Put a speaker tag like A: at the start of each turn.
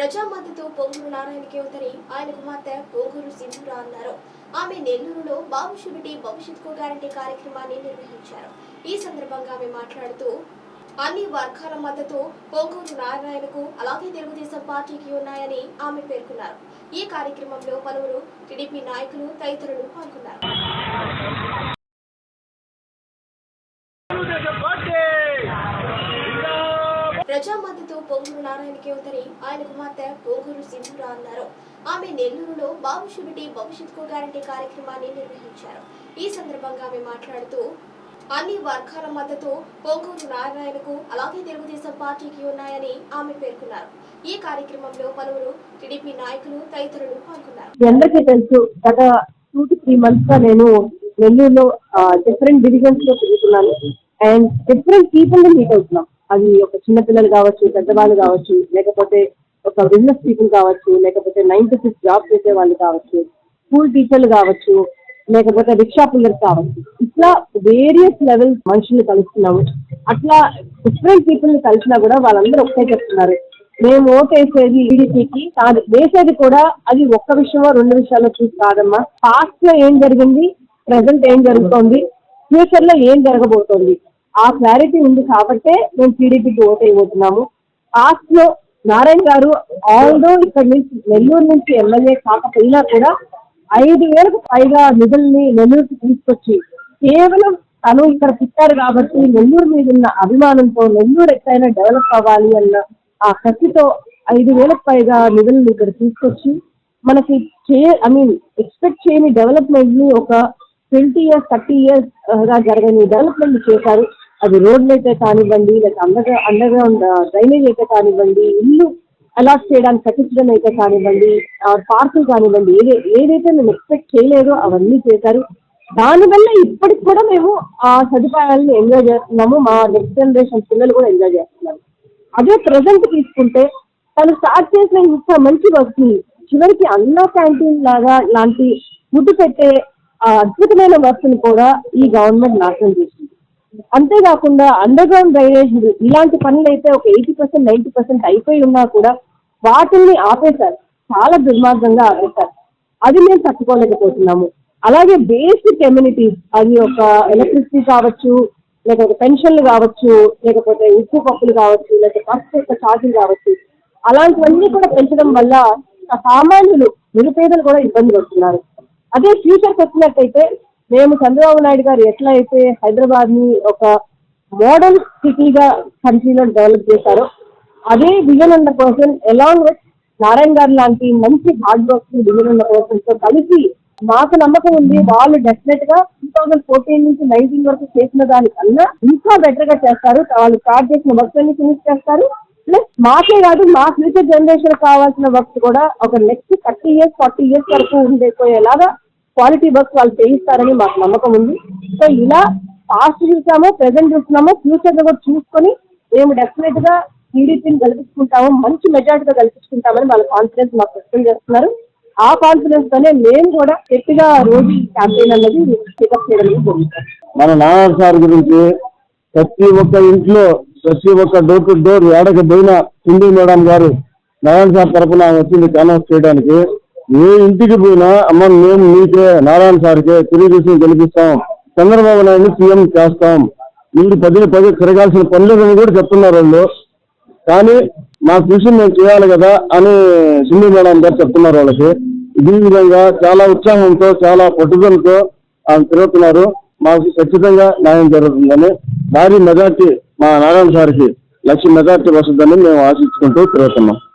A: ప్రజా మద్దతు పొంగూరు నారాయణకి ఉందని ఆయన కుమార్తె పొంగూరు సింధురా అన్నారు. ఆమె నెల్లూరులో బాబు షుబిటి భవిష్యత్కు గ్యారంటీ కార్యక్రమాన్ని నిర్వహించారు. ఈ సందర్భంగా ఆమె మాట్లాడుతూ అన్ని వర్గాల మద్దతు పొంగూరు నారాయణకు అలాగే తెలుగుదేశం పార్టీకి ఉన్నాయని ఆమె పేర్కొన్నారు. ఈ కార్యక్రమంలో పలువురు టీడీపీ నాయకులు తదితరులు పాల్గొన్నారు. ప్రజా మద్దతు పొంగూరు నారాయణకి ఉందని ఆయన కుమార్తె పొంగూరు సింహురా అన్నారు. ఆమె నెల్లూరులో బాబు భవిష్యత్ భవిష్యత్కు గ్యారంటీ కార్యక్రమాన్ని నిర్వహించారు. ఈ సందర్భంగా ఆమె మాట్లాడుతూ అన్ని వర్గాల మద్దతు పొంగూరు నారాయణకు అలాగే తెలుగుదేశం పార్టీకి ఉన్నాయని ఆమె పేర్కొన్నారు. ఈ కార్యక్రమంలో పలువురు టీడీపీ నాయకులు తదితరులు పాల్గొన్నారు.
B: మీ అందరికీ తెలుసు గత టూ టు త్రీ మంత్స్గా నేను నెల్లూరులో డిఫరెంట్ డివిజన్స్లో తిరుగుతున్నాను. అండ్ డిఫరెంట్ పీపుల్ని మీట్ అవుతున్నాం. అది ఒక చిన్నపిల్లలు కావచ్చు పెద్దవాళ్ళు కావచ్చు లేకపోతే ఒక బిజినెస్ పీపుల్ కావచ్చు లేకపోతే నైన్ టు సిక్స్ జాబ్ చేసే వాళ్ళు కావచ్చు స్కూల్ టీచర్లు కావచ్చు లేకపోతే రిక్షా పిల్లలు కావచ్చు. ఇట్లా వేరియస్ లెవెల్ మనుషుల్ని కలుస్తున్నాము. అట్లా డిఫరెంట్ పీపుల్ని కలిసినా కూడా వాళ్ళందరూ ఒకటే చెప్తున్నారు. మేము ఓటు వేసేది టీడీపీకి కాదు. వేసేది కూడా అది ఒక్క విషయమో రెండు విషయాల్లో చూసి కాదమ్మా. పాస్ట్లో ఏం జరిగింది? ప్రజెంట్ ఏం జరుగుతోంది? ఫ్యూచర్లో ఏం జరగబోతోంది? ఆ క్లారిటీ ఉంది కాబట్టే మేము టీడీపీకి ఓట్ అయిపోతున్నాము పాస్ట్లో నారాయణ గారు ఆల్దో ఇక్కడ నుంచి నెల్లూరు నుంచి ఎమ్మెల్యే కాకపోయినా కూడా ఐదు వేలకు పైగా నిధుల్ని నెల్లూరుకి తీసుకొచ్చి కేవలం తను ఇక్కడ పుట్టారు కాబట్టి నెల్లూరు మీద ఉన్న అభిమానంతో నెల్లూరు ఎక్కడైనా డెవలప్ అవ్వాలి అన్న ఆ కసితో ఐదు వేలకు పైగా నిధులను ఇక్కడ తీసుకొచ్చి మనకి చే ఐ మీన్ ఎక్స్పెక్ట్ చేయని డెవలప్మెంట్ని ఒక ట్వంటీ ఇయర్స్ థర్టీ ఇయర్స్గా జరగని డెవలప్మెంట్ చేశారు. అది రోడ్లు అయితే కానివ్వండి లేక under under ground uh, drainage అయితే కానివ్వండి ఇల్లు అలాట్ చేయడానికి కట్టించడం అయితే కానివ్వండి పార్కులు కానివ్వండి ఏదే ఏదైతే మేము ఎక్స్పెక్ట్ చేయలేదో అవన్నీ చేశారు. దానివల్ల ఇప్పటికి కూడా మేము ఆ సదుపాయాలను ఎంజాయ్ చేస్తున్నాము. మా నెక్స్ట్ జనరేషన్ పిల్లలు కూడా ఎంజాయ్ చేస్తున్నారు. అదే ప్రజెంట్ తీసుకుంటే తను స్టార్ట్ చేసిన ఇంత మంచి వర్క్ చివరికి అన్న క్యాంటీన్ లాగా లాంటి ఫుడ్ పెట్టే ఆ అద్భుతమైన వర్క్ని కూడా ఈ గవర్నమెంట్ నాశనం చేసింది. అంతేకాకుండా అండర్ గ్రౌండ్ డ్రైనేజ్ ఇలాంటి పనులు అయితే ఒక ఎయిటీ పర్సెంట్ నైంటీ పర్సెంట్ అయిపోయి ఉన్నా కూడా వాటిల్ని ఆపేశారు. చాలా దుర్మార్గంగా ఆపేశారు. అది మేము తట్టుకోలేకపోతున్నాము. అలాగే బేసిక్ ఎమ్యూనిటీస్ అది ఒక ఎలక్ట్రిసిటీ కావచ్చు లేకపోతే పెన్షన్లు కావచ్చు లేకపోతే ఉప్పు పప్పులు కావచ్చు లేకపోతే బస్ యొక్క ఛార్జీలు కావచ్చు అలాంటివన్నీ కూడా పెంచడం వల్ల సామాన్యులు నిరుపేదలు కూడా ఇబ్బంది పడుతున్నారు. అదే ఫ్యూచర్కి వచ్చినట్టయితే మేము చంద్రబాబు నాయుడు గారు ఎట్లా అయితే హైదరాబాద్ని ఒక మోడల్ సిటీగా కంట్రీలో డెవలప్ చేశారో అదే విజన్ ఉన్న పర్సన్ అలాంగ్ విత్ నారాయణ గారు లాంటి మంచి హార్డ్ వర్క్ విజన్ ఉన్న పర్సన్తో కలిసి మాకు నమ్మకం ఉంది వాళ్ళు డెఫినెట్గా టూ థౌసండ్ ఫోర్టీన్ నుంచి నైన్టీన్ వరకు చేసిన దానికన్నా ఇంకా బెటర్గా చేస్తారు. వాళ్ళు స్టార్ట్ చేసిన వర్క్ అన్ని ఫినిష్ చేస్తారు. ప్లస్ మాకే కాదు మా ఫ్యూచర్ జనరేషన్ కావాల్సిన వర్క్ కూడా ఒక next thirty years forty years వరకు ఉండిపోయేలాగా క్వాలిటీ వర్క్ వాళ్ళు చేయిస్తారని మాకు నమ్మకం ఉంది. సో ఇలా పాస్ట్ చూసాము ప్రెసెంట్ చూస్తున్నాము ఫ్యూచర్లో కూడా చూసుకొని మేము డెఫినెట్గా టీడీపీని గెలిపించుకుంటాము మంచి మెజార్టీగా గెలిపించుకుంటామని వాళ్ళ కాన్ఫిడెన్స్ మాకు వ్యక్తం చేస్తున్నారు. ఆ కాన్ఫిడెన్స్ తోనే మేము కూడా గట్టిగా రోజు క్యాంపెయిన్ అన్నది పికప్ చేయడం జరుగుతుంది.
C: మన నారాయణ సార్ గురించి ప్రతి ఒక్క ఇంట్లో ప్రతి ఒక్క డోర్ టు డోర్ ఏడకి పోయిన సింధు మేడం గారు నారాయణ సార్ తరఫున వచ్చింది అనౌన్స్ చేయడానికి. ఏ ఇంటికి పోయినా అమ్మ మేము మీకే నారాయణ సార్కే తెలుగుదేశం గెలిపిస్తాం. చంద్రబాబు నాయుడు సీఎం చేస్తాం. మీరు పది పది తిరగాల్సిన పనులేదని కూడా చెప్తున్నారు వాళ్ళు. కానీ మా కృషి మేము చేయాలి కదా అని సింధు మేడం గారు చెప్తున్నారు వాళ్ళకి. ఇదే విధంగా చాలా ఉత్సాహంతో చాలా పట్టుదలతో ఆమె తిరుగుతున్నారు. మాకు ఖచ్చితంగా న్యాయం జరుగుతుందని భారీ మెజార్టీ మా నారాయణ సార్కి లక్ష మెజార్టీ వస్తుందని మేము ఆశించుకుంటూ తిరుగుతున్నాం.